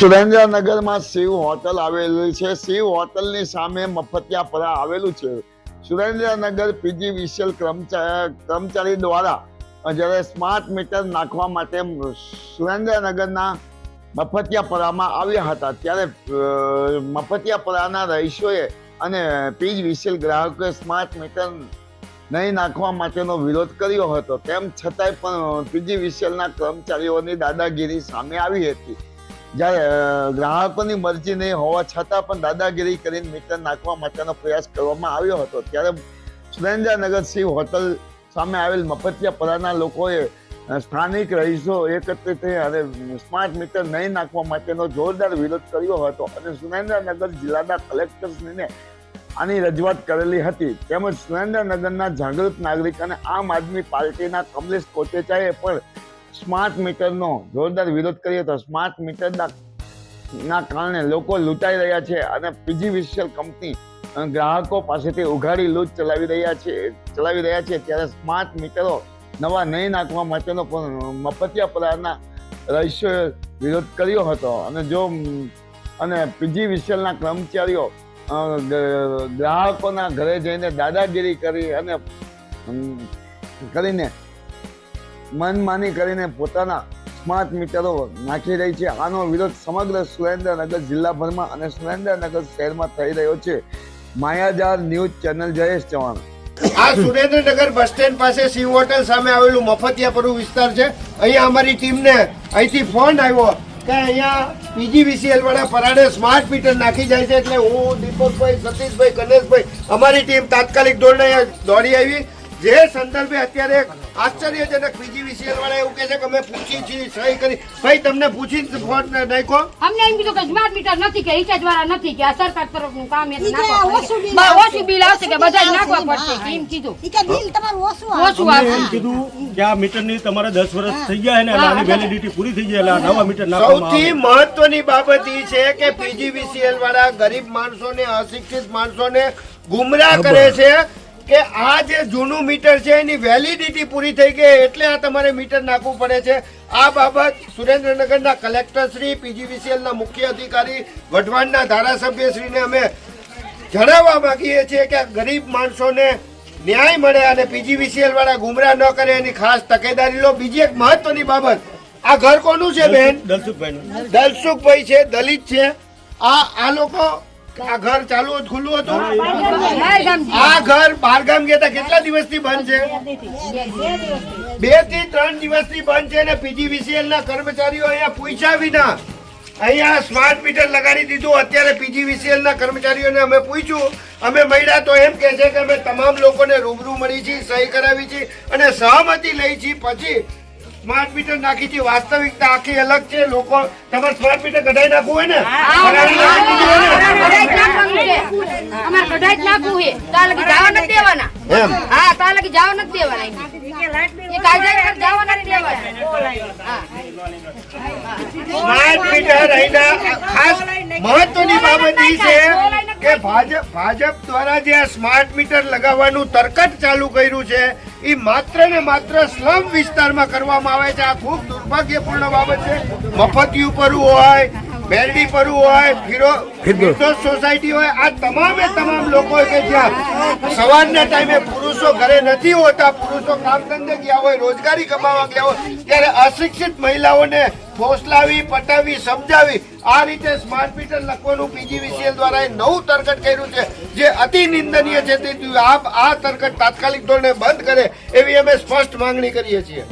સુરેન્દ્રનગરમાં શિવ હોટલ આવેલી છે. શિવ હોટલની સામે મફતિયાપરા આવેલું છે. સુરેન્દ્રનગર પીજી વિશેલ કર્મચારી દ્વારા જ્યારે સ્માર્ટ મીટર નાખવા માટે સુરેન્દ્રનગરના મફતિયાપરામાં આવ્યા હતા. ત્યારે મફતિયાપરાના રહીશોએ અને પીજ વિશેલ ગ્રાહકોએ સ્માર્ટ મીટર નહીં નાખવા માટેનો વિરોધ કર્યો હતો. તેમ છતાંય પણ પીજી વિશેલના કર્મચારીઓની દાદાગીરી સામે આવી હતી. જ્યારે ગ્રાહકોની મરજી નહીં હોવા છતાં પણ દાદાગીરી કરીને મીટર નાખવા માટેનો પ્રયાસ કરવામાં આવ્યો હતો. ત્યારે સુરેન્દ્રનગર સિંહ હોટલ સામે આવેલ મફતિયાપરાના લોકોએ સ્થાનિક રહીશો એકત્રિત થઈ અને સ્માર્ટ મીટર નહીં નાખવા માટેનો જોરદાર વિરોધ કર્યો હતો અને સુરેન્દ્રનગર જિલ્લાના કલેક્ટરશ્રીને આની રજૂઆત કરેલી હતી. તેમજ સુરેન્દ્રનગરના જાગૃત નાગરિક અને આમ આદમી પાર્ટીના કમલેશ કોટેચાએ પણ સ્માર્ટ મીટરનો જોરદાર વિરોધ કર્યો હતો. સ્માર્ટ મીટરના ના કારણે લોકો લૂંટાઈ રહ્યા છે અને પીજી વિશિયલ કંપની ગ્રાહકો પાસેથી ઉઘાડી લૂંટ ચલાવી રહ્યા છે, ચલાવી રહ્યા છે. ત્યારે સ્માર્ટ મીટરો નવા નહીં નાખવા માટેનો પણ મફતિયાપરાના રહીશોએ વિરોધ કર્યો હતો. અને જો અને પીજી વિશિયલના કર્મચારીઓ ગ્રાહકોના ઘરે જઈને દાદાગીરી કરી અને કરીને મનમાની કરીને પોતાના સ્માર્ટ મીટરો નાખી રહી છે. આનો વિરોધ સમગ્ર સુરેન્દ્રનગર જિલ્લાભરમાં અને સુરેન્દ્રનગર શહેરમાં થઈ રહ્યો છે. માયાજાર ન્યૂઝ ચેનલ, જયેશ ચવાણ આ સુરેન્દ્રનગર બસ સ્ટેન્ડ પાસે શિવ હોટલ સામે આવેલું મફતિયાપુરું વિસ્તાર છે. અહીંયા અમારી ટીમને અહીંથી ફોન આવ્યો કે અહીંયા પીજીવીસીએલ વાળા પરાડે સ્માર્ટ મીટર નાખી જાય છે. એટલે હું દીપકભાઈ, સતીશભાઈ ગણેશભાઈ અમારી ટીમ તાત્કાલિક ધોરણે દોડી આવી. જે સંદર્ભે અત્યારે આશ્ચર્યજનક પીજીવીસીએલ વાળા એવું કહે છે કે અમે પૂછી છીએ સહી કરી. ભાઈ તમને પૂછી ફોન નાખો અમને એમ કીધું કે સ્માર્ટ મીટર નથી કે રિચાર્જ વાળા નથી કે આ સરકાર તરફનું કામ ઓછું બિલ આવશે. આવશે કે બધા નાખવા પડશે એમ કીધું. બિલ તમારું ઓછું આવે. ઓછું અમને એમ કીધું કે આ મીટરની તમારે દસ વર્ષ થઈ ગયા છે ને આની વેલિડિટી પૂરી થઈ જાય એટલે નવા મીટર નાખવામાં સૌથી મહત્વની બાબત એ છે કે પીજીવીસીએલ વાળા ગરીબ માણસોને અશિક્ષિત માણસોને ગુમરાહ કરે છે. કે આ જે જૂનું મીટર છે એની વેલિડિટી પૂરી થઈ ગઈ એટલે આ તમારે મીટર નાખવું પડે છે. આ બાબત સુરેન્દ્રનગરના કલેક્ટર શ્રી પીજીવીસીએલ ના મુખ્ય અધિકારી વઢવાણના ધારાસભ્યશ્રીને અમે જણાવવા માંગીએ છીએ કે ગરીબ માણસોને ન્યાય મળે અને પીજીવીસીએલ વાળા ગુમરાહ ન કરે એની ખાસ તકેદારી લો. બીજી એક મહત્વની બાબત આ ઘર કોનું છે બેન? દલસુખભાઈ દલસુખભાઈ છે દલિત છે. આ આ લોકો આ ઘર ચાલુ હતું, ખુલ્લું હતું? આ ઘર બહારગામ ગયા કેટલા કેટલા દિવસથી બંધ છે? બેથી ત્રણ દિવસથી બંધ છે અને પીજીવીસીએલ ના કર્મચારીઓ અહીંયા પૂછ્યા વિના અહીંયા સ્માર્ટ મીટર લગાડી દીધું. અત્યારે પીજીવીસીએલ ના કર્મચારીઓને અમે પૂછ્યું. અમે મળ્યા તો એમ કે છે કે અમે તમામ લોકોને રૂબરૂ મળી છીએ સહી કરાવી છે અને સહમતી લઈ છીએ. પછી સ્માર્ટ મીટર નાખી છે વાસ્તવિકતા આખી અલગ છે લોકો તમારે સ્માર્ટ મીટર કઢાઈ નાખવું હોય ને. અમારે કઢાઈ જ નાખવું છે તાર લગી જવા નથી દેવાના એમ હા તાર લગી જવા નથી દેવાના સ્માર્ટ મીટર ખાસ મહત્વની બાબત એ છે કે ભાજપ ભાજપ દ્વારા જે આ સ્માર્ટ મીટર લગાવવાનું તરકટ ચાલુ કર્યું છે એ માત્ર ને માત્ર સ્લમ વિસ્તારમાં કરવામાં આવે છે. આ ખૂબ દુર્ભાગ્યપૂર્ણ બાબત છે. મફતિયું ઉપર હોય બેરડી પરુ હોય ફિરો ફિરદોસ. સોસાયટી હોય આ તમામે તમામ લોકો કે જ્યાં સવારના ટાઈમે પુરુષો ઘરે નથી હોતા પુરુષો કામ ધંધે ગયા હોય રોજગારી કમાવા ગયા હોય ત્યારે અશિક્ષિત મહિલાઓને ફોસલાવી પટાવી સમજાવી આ રીતે સ્માર્ટ મીટર લખવાનું પીજીવીસીએલ દ્વારા એ નવું તરકટ કર્યું છે જે અતિ નિંદનીય છે. તે આ તરકટ તાત્કાલિક ધોરણે બંધ કરે એવી અમે સ્પષ્ટ માંગણી કરીએ છીએ.